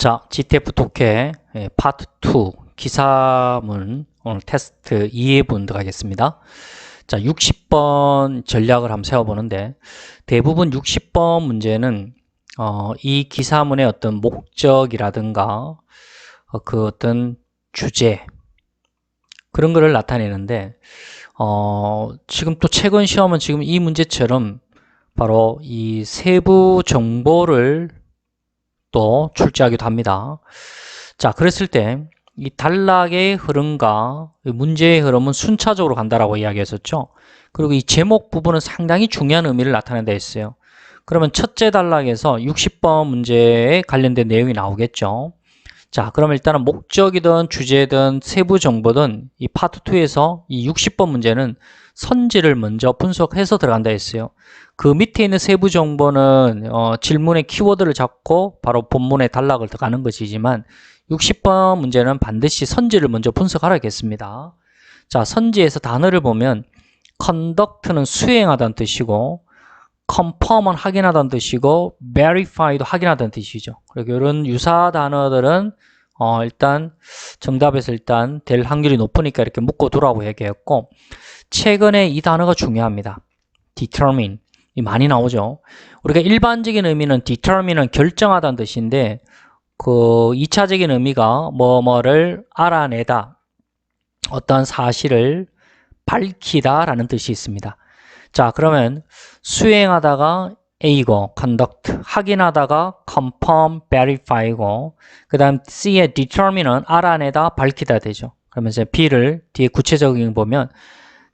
자, GTF 독해 예, 파트 2 기사문 오늘 테스트 2회분 들어가겠습니다. 자, 60번 전략을 한번 세워보는데 대부분 60번 문제는 어, 이 기사문의 어떤 목적이라든가 어, 그 어떤 주제 그런 거를 나타내는데 어, 지금 또 최근 시험은 지금 이 문제처럼 바로 이 세부 정보를 또 출제하기도 합니다. 자, 그랬을 때 이 단락의 흐름과 문제의 흐름은 순차적으로 간다라고 이야기했었죠. 그리고 이 제목 부분은 상당히 중요한 의미를 나타낸다 했어요. 그러면 첫째 단락에서 60번 문제에 관련된 내용이 나오겠죠. 자, 그럼 일단은 목적이든 주제든 세부 정보든 이 파트 2에서 이 60번 문제는 선지를 먼저 분석해서 들어간다 했어요. 그 밑에 있는 세부 정보는 어, 질문의 키워드를 잡고 바로 본문의 단락을 들어가는 것이지만 60번 문제는 반드시 선지를 먼저 분석하라겠습니다. 자, 선지에서 단어를 보면 conduct는 수행하다는 뜻이고 confirm은 확인하다는 뜻이고 verify도 확인하다는 뜻이죠. 그리고 이런 유사 단어들은 어, 일단 정답에서 일단 될 확률이 높으니까 이렇게 묶어 두라고 얘기했고 최근에 이 단어가 중요합니다. determine 이 많이 나오죠. 우리가 일반적인 의미는 determine은 결정하다는 뜻인데 그 2차적인 의미가 뭐뭐를 알아내다 어떤 사실을 밝히다 라는 뜻이 있습니다. 자, 그러면 수행하다가 A고 conduct 확인하다가 confirm, verify고 그 다음 C의 determine은 알아내다, 밝히다 되죠. 그러면 이제 B를 뒤에 구체적인 보면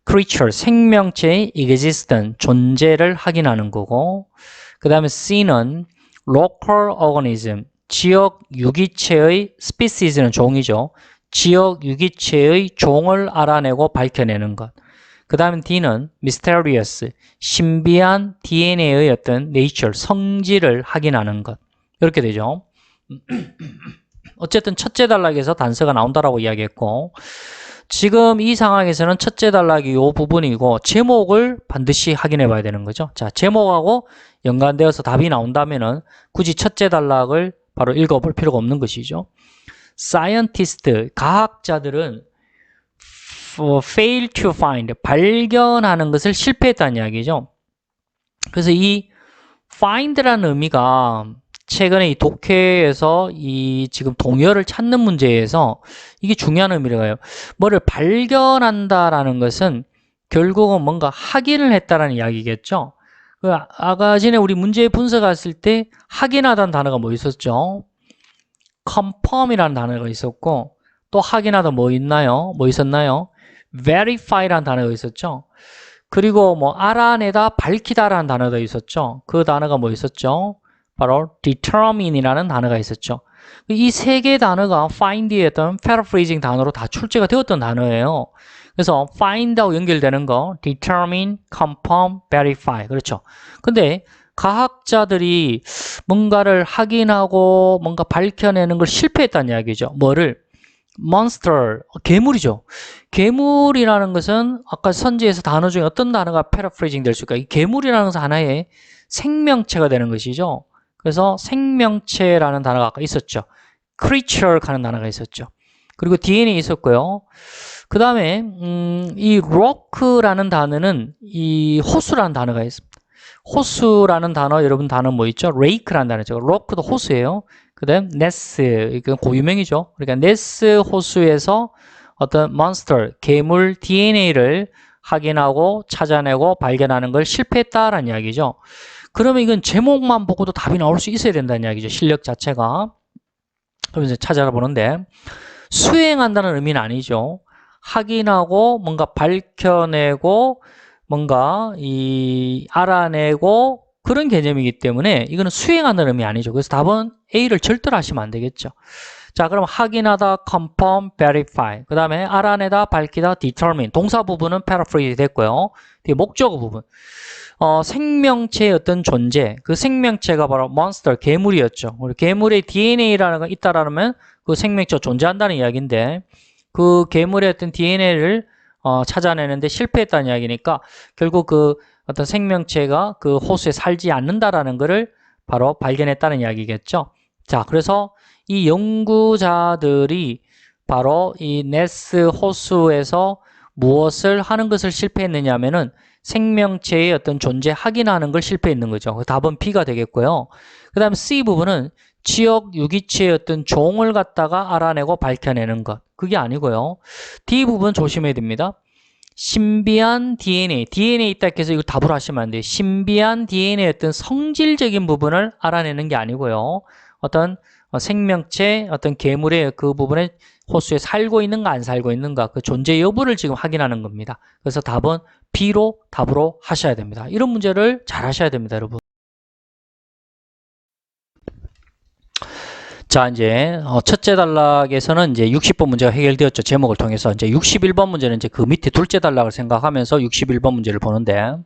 creature 생명체의 existence 존재를 확인하는 거고 그 다음에 C는 local organism 지역 유기체의 species는 종이죠. 지역 유기체의 종을 알아내고 밝혀내는 것. 그 다음에 D는 mysterious, 신비한 DNA의 어떤 nature, 성질을 확인하는 것. 이렇게 되죠. 어쨌든 첫째 단락에서 단서가 나온다라고 이야기했고 지금 이 상황에서는 첫째 단락이 이 부분이고 제목을 반드시 확인해 봐야 되는 거죠. 자, 제목하고 연관되어서 답이 나온다면은 굳이 첫째 단락을 바로 읽어볼 필요가 없는 것이죠. scientist, 과학자들은 fail to find, 발견하는 것을 실패했다는 이야기죠. 그래서 이 find라는 의미가 최근에 이 독해에서 이 지금 동열을 찾는 문제에서 이게 중요한 의미를 가요. 뭐를 발견한다라는 것은 결국은 뭔가 확인을 했다라는 이야기겠죠. 그 아까 전에 우리 문제 분석했을 때 확인하다는 단어가 뭐 있었죠? confirm이라는 단어가 있었고 또 확인하다 뭐 있나요? 뭐 있었나요? Verify라는 단어가 있었죠. 그리고 뭐 알아내다, 밝히다라는 단어가 있었죠. 그 단어가 뭐 있었죠? 바로 determine이라는 단어가 있었죠. 이 세 개 단어가 find의 어떤 paraphrasing 단어로 다 출제가 되었던 단어예요. 그래서 find하고 연결되는 거 determine, confirm, verify 그렇죠. 근데 과학자들이 뭔가를 확인하고 뭔가 밝혀내는 걸 실패했다는 이야기죠. 뭐를? Monster, 괴물이죠. 괴물이라는 것은 아까 선지에서 단어 중에 어떤 단어가 paraphrasing 될수 있을까? 이 괴물이라는 것은 하나의 생명체가 되는 것이죠. 그래서 생명체라는 단어가 아까 있었죠. creature 하는 단어가 있었죠. 그리고 DNA 있었고요. 그 다음에 음, 이 rock라는 단어는 이 호수라는 단어가 있습니다. 호수라는 단어 여러분 단어 뭐 있죠? rake라는 단어죠. rock도 호수예요. 그 다음 네스 이건 고유명이죠. 그러니까 네스 호수에서 어떤 monster 괴물 DNA를 확인하고 찾아내고 발견하는 걸 실패했다라는 이야기죠. 그러면 이건 제목만 보고도 답이 나올 수 있어야 된다는 이야기죠. 실력 자체가. 그러면서 찾아보는데 수행한다는 의미는 아니죠. 확인하고 뭔가 밝혀내고 뭔가 이 알아내고 그런 개념이기 때문에 이거는 수행하는 의미 아니죠. 그래서 답은 A를 절대로 하시면 안 되겠죠. 자, 그럼 확인하다, confirm, verify. 그 다음에 알아내다, 밝히다, determine. 동사 부분은 paraphrase 됐고요. 뒤에 목적어 부분. 어, 생명체의 어떤 존재, 그 생명체가 바로 몬스터, 괴물이었죠. 우리 괴물의 DNA라는 거 있다라면 그 생명체가 존재한다는 이야기인데 그 괴물의 어떤 DNA를 어, 찾아내는데 실패했다는 이야기니까 결국 그 어떤 생명체가 그 호수에 살지 않는다라는 것을 바로 발견했다는 이야기겠죠. 자, 그래서 이 연구자들이 바로 이 네스 호수에서 무엇을 하는 것을 실패했느냐 하면은 생명체의 어떤 존재 확인하는 걸 실패했는 거죠. 그 답은 B가 되겠고요. 그 다음 C 부분은 지역 유기체의 어떤 종을 갖다가 알아내고 밝혀내는 것. 그게 아니고요. D 부분 조심해야 됩니다. 신비한 DNA, DNA 있다 해서 이거 답을 하시면 안 돼요. 신비한 DNA의 어떤 성질적인 부분을 알아내는 게 아니고요. 어떤 어, 생명체, 어떤 괴물의 그 부분에 호수에 살고 있는가 안 살고 있는가 그 존재 여부를 지금 확인하는 겁니다. 그래서 답은 B로 답으로 하셔야 됩니다. 이런 문제를 잘 하셔야 됩니다, 여러분. 자, 이제 어, 첫째 단락에서는 이제 60번 문제가 해결되었죠. 제목을 통해서 이제 61번 문제는 이제 그 밑에 둘째 단락을 생각하면서 61번 문제를 보는데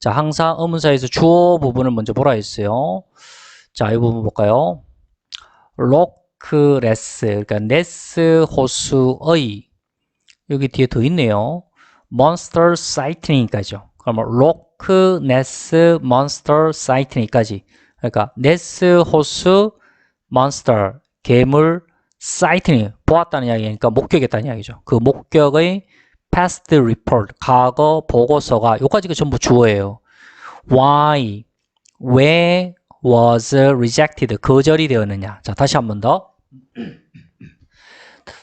자, 항상 의문사에서 주어 부분을 먼저 보라 했어요. 자, 이 부분 볼까요? 로크레스, 그러니까 네스 호수의 여기 뒤에 더 있네요. 몬스터 사이트닝까지요. 그러면 로크네스 몬스터 사이트닝까지. 그러니까 네스 호수 몬스터 괴물 사이트닝 보았다는 이야기니까 목격했다는 이야기죠. 그 목격의 past report 과거 보고서가 요까지가 전부 주어예요. why 왜 was rejected 거절이 되었느냐. 자, 다시 한 번 더.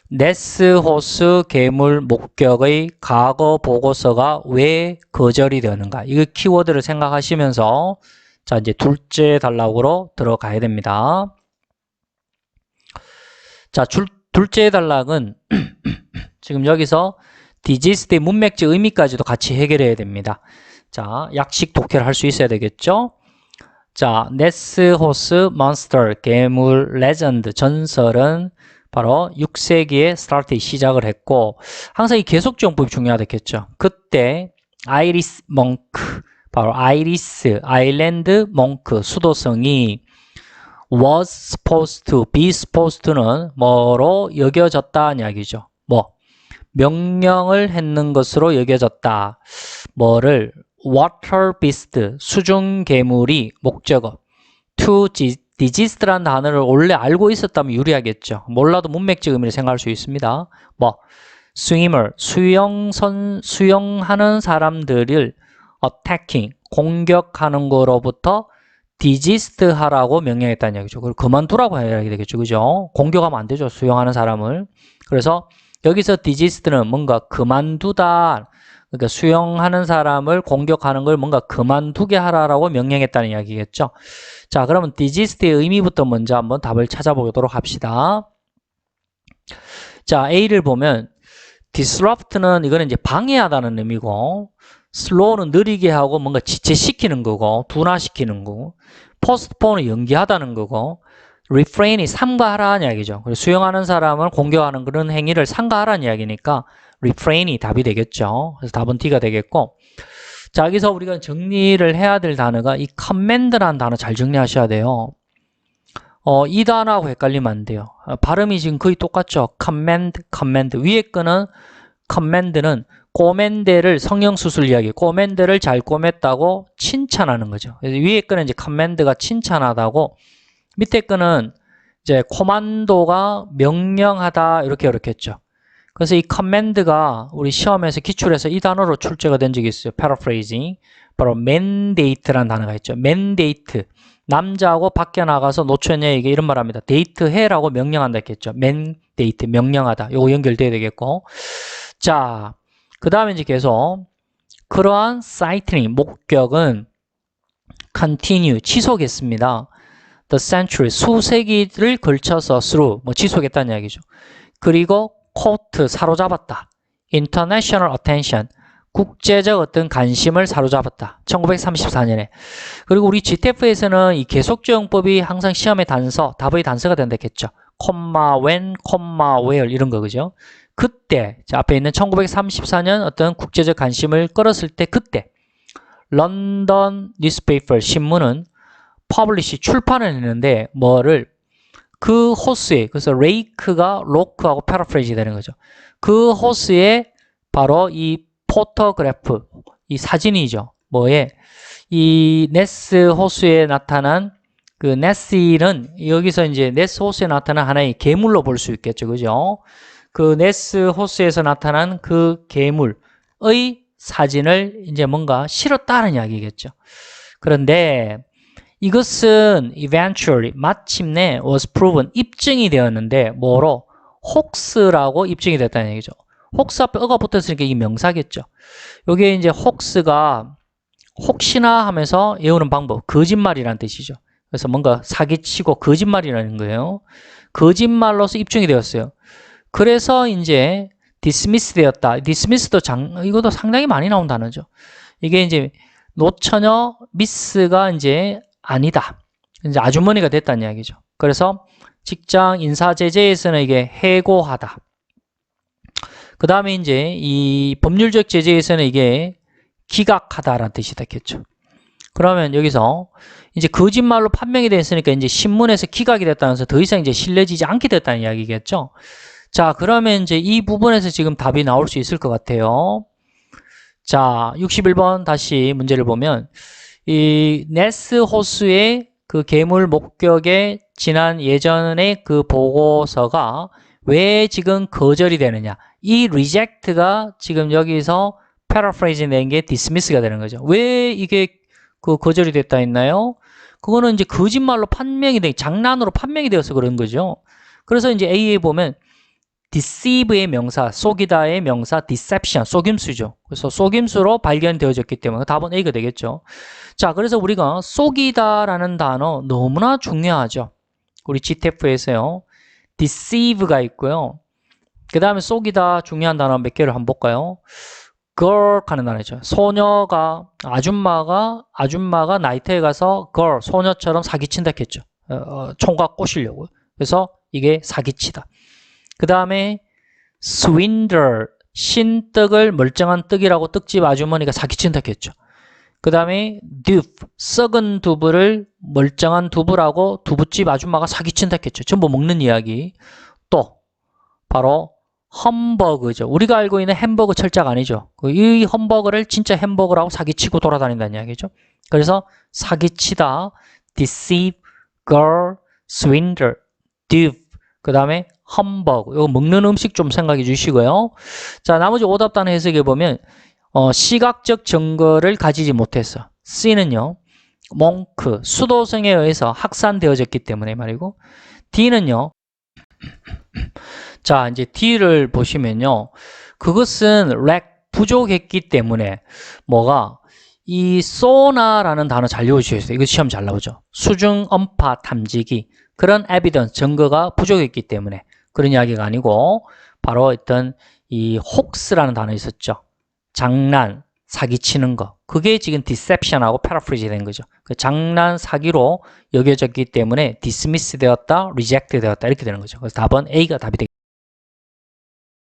네스 호스 괴물 목격의 과거 보고서가 왜 거절이 되었는가. 이거 키워드를 생각하시면서 자, 이제 둘째 단락으로 들어가야 됩니다. 자, 줄, 둘째 단락은 지금 여기서 디지스트의 문맥적 의미까지도 같이 해결해야 됩니다. 자, 약식 독해를 할 수 있어야 되겠죠? 자, 네스 호스 몬스터 괴물 레전드 전설은 바로 6세기에 스타트 시작을 했고 항상 이 계속정법이 중요하겠죠. 그때 아이리스 몽크 바로 아이리스 아일랜드 몽크 수도성이 was supposed to, be supposed to는 뭐로 여겨졌다는 이야기죠. 뭐 명령을 했는 것으로 여겨졌다. 뭐를 water beast 수중 괴물이 목적어 to digest라는 단어를 원래 알고 있었다면 유리하겠죠. 몰라도 문맥적 의미를 생각할 수 있습니다. 뭐 swimmer 수영선 수영하는 사람들을 attacking 공격하는 거로부터 디지스트 하라고 명령했다는 얘기죠. 그걸 그만두라고 해야 되겠죠. 그죠? 공격하면 안 되죠. 수용하는 사람을. 그래서 여기서 디지스트는 뭔가 그만두다. 그러니까 수용하는 사람을 공격하는 걸 뭔가 그만두게 하라라고 명령했다는 이야기겠죠. 자, 그러면 디지스트의 의미부터 먼저 한번 답을 찾아보도록 합시다. 자, A를 보면 disrupt는 이거는 이제 방해하다는 의미고 slow는 느리게 하고 뭔가 지체시키는 거고 둔화시키는 거고 postpone은 연기하다는 거고 refrain이 삼가하라는 이야기죠. 그래서 수용하는 사람을 공격하는 그런 행위를 삼가하라는 이야기니까 refrain이 답이 되겠죠. 그래서 답은 D가 되겠고 자 여기서 우리가 정리를 해야 될 단어가 이 command라는 단어 잘 정리하셔야 돼요. 어, 이 단어하고 헷갈리면 안 돼요. 어, 발음이 지금 거의 똑같죠. command, command. 위에 거는 command는 꼬맨데를 성형수술 이야기, 꼬맨데를 잘 꼬맸다고 칭찬하는 거죠. 위에 거는 이제 커맨드가 칭찬하다고, 밑에 거는 이제 코만도가 명령하다 이렇게 이렇게 했죠. 그래서 이 커맨드가 우리 시험에서 기출해서 이 단어로 출제가 된 적이 있어요. paraphrasing. 바로 mandate라는 단어가 있죠. mandate. 남자하고 밖에 나가서 노처녀에게 이런 말 합니다. 데이트 해라고 명령한다 했겠죠. mandate. 명령하다. 요거 연결돼야 되겠고. 자, 그 다음에 이제 계속 그러한 사이트닝 목격은 continue 지속했습니다. The century 수세기를 걸쳐서 through 뭐 지속했다는 이야기죠. 그리고 caught 사로잡았다. international attention 국제적 어떤 관심을 사로잡았다. 1934년에. 그리고 우리 GTF에서는 이 계속적용법이 항상 시험의 단서, 답의 단서가 된다 했죠. 콤마 when, 콤마 where 이런 거 그죠? 그때 자, 앞에 있는 1934년 어떤 국제적 관심을 끌었을 때 그때 런던 뉴스페이퍼 신문은 퍼블리시 출판을 했는데 뭐를 그 호스에 그래서 레이크가 로크하고 패러프레이즈 되는 거죠. 그 호스에 바로 이 포토그래프 이 사진이죠. 뭐에 이 네스 호수에 나타난 그 네스는 여기서 이제 네스 호수에 나타난 하나의 괴물로 볼 수 있겠죠. 그죠? 그 네스 호수에서 나타난 그 괴물의 사진을 이제 뭔가 실었다는 이야기겠죠. 그런데 이것은 eventually 마침내 was proven 입증이 되었는데 뭐로 혹스라고 입증이 됐다는 얘기죠. 혹스 앞에 어가 붙었으니까 이 명사겠죠. 요게 이제 혹스가 혹시나 하면서 외우는 방법 거짓말이라는 뜻이죠. 그래서 뭔가 사기치고 거짓말이라는 거예요. 거짓말로서 입증이 되었어요. 그래서 이제 dismiss 되었다. dismiss도 장, 이것도 상당히 많이 나온 단어죠. 이게 이제 노처녀 미스가 이제 아니다. 이제 아주머니가 됐다는 이야기죠. 그래서 직장 인사 제재에서는 이게 해고하다. 그 다음에 이제 이 법률적 제재에서는 이게 기각하다라는 뜻이 됐겠죠. 그러면 여기서 이제 거짓말로 판명이 됐으니까 이제 신문에서 기각이 됐다면서 더 이상 이제 실려지지 않게 됐다는 이야기겠죠. 자, 그러면 이제 이 부분에서 지금 답이 나올 수 있을 것 같아요. 자, 61번 다시 문제를 보면 이 네스 호수의 그 괴물 목격에 지난 예전의 그 보고서가 왜 지금 거절이 되느냐? 이 reject가 지금 여기서 paraphrasing 된 게 dismiss가 되는 거죠. 왜 이게 그 거절이 됐다 했나요? 그거는 이제 거짓말로 판명이 돼, 장난으로 판명이 되어서 그런 거죠. 그래서 이제 A에 보면 deceive의 명사, 속이다의 명사, deception, 속임수죠. 그래서 속임수로 발견되어졌기 때문에 답은 A가 되겠죠. 자, 그래서 우리가 속이다라는 단어 너무나 중요하죠. 우리 GTF에서요. deceive가 있고요. 그 다음에 속이다 중요한 단어 몇 개를 한번 볼까요? girl 하는 단어죠. 소녀가 아줌마가 아줌마가 나이트에 가서 girl 소녀처럼 사기친다 했죠. 어, 어, 총각 꼬시려고. 그래서 이게 사기치다. 그 다음에 swindler 신떡을 멀쩡한 떡이라고 떡집 아주머니가 사기친다 했죠. 그 다음에 dupe 썩은 두부를 멀쩡한 두부라고 두부집 아줌마가 사기친다 했죠. 전부 먹는 이야기. 또 바로 햄버거죠. 우리가 알고 있는 햄버거 철자가 아니죠. 그이 햄버거를 진짜 햄버거라고 사기치고 돌아다닌다는 이야기죠. 그래서 사기치다, deceive, girl, swindle, dupe, 그 다음에 햄버거. 이거 먹는 음식 좀 생각해 주시고요. 자, 나머지 오답단 해석해 보면 어, 시각적 증거를 가지지 못했어. C는요. 몽크, 수도성에 의해서 확산되어졌기 때문에 말이고 D는요. 자, 이제 D를 보시면요. 그것은 렉 부족했기 때문에 뭐가 이 소나라는 단어 잘 외워주셔야 돼요. 이거 시험 잘 나오죠. 수중 음파 탐지기 그런 에비던스 증거가 부족했기 때문에 그런 이야기가 아니고 바로 어떤 이 혹스라는 단어 있었죠. 장난, 사기치는 거. 그게 지금 deception하고 paraphrase 된 거죠. 그 장난, 사기로 여겨졌기 때문에 dismiss 되었다, reject 되었다 이렇게 되는 거죠. 그래서 답은 A가 답이 되겠습니다.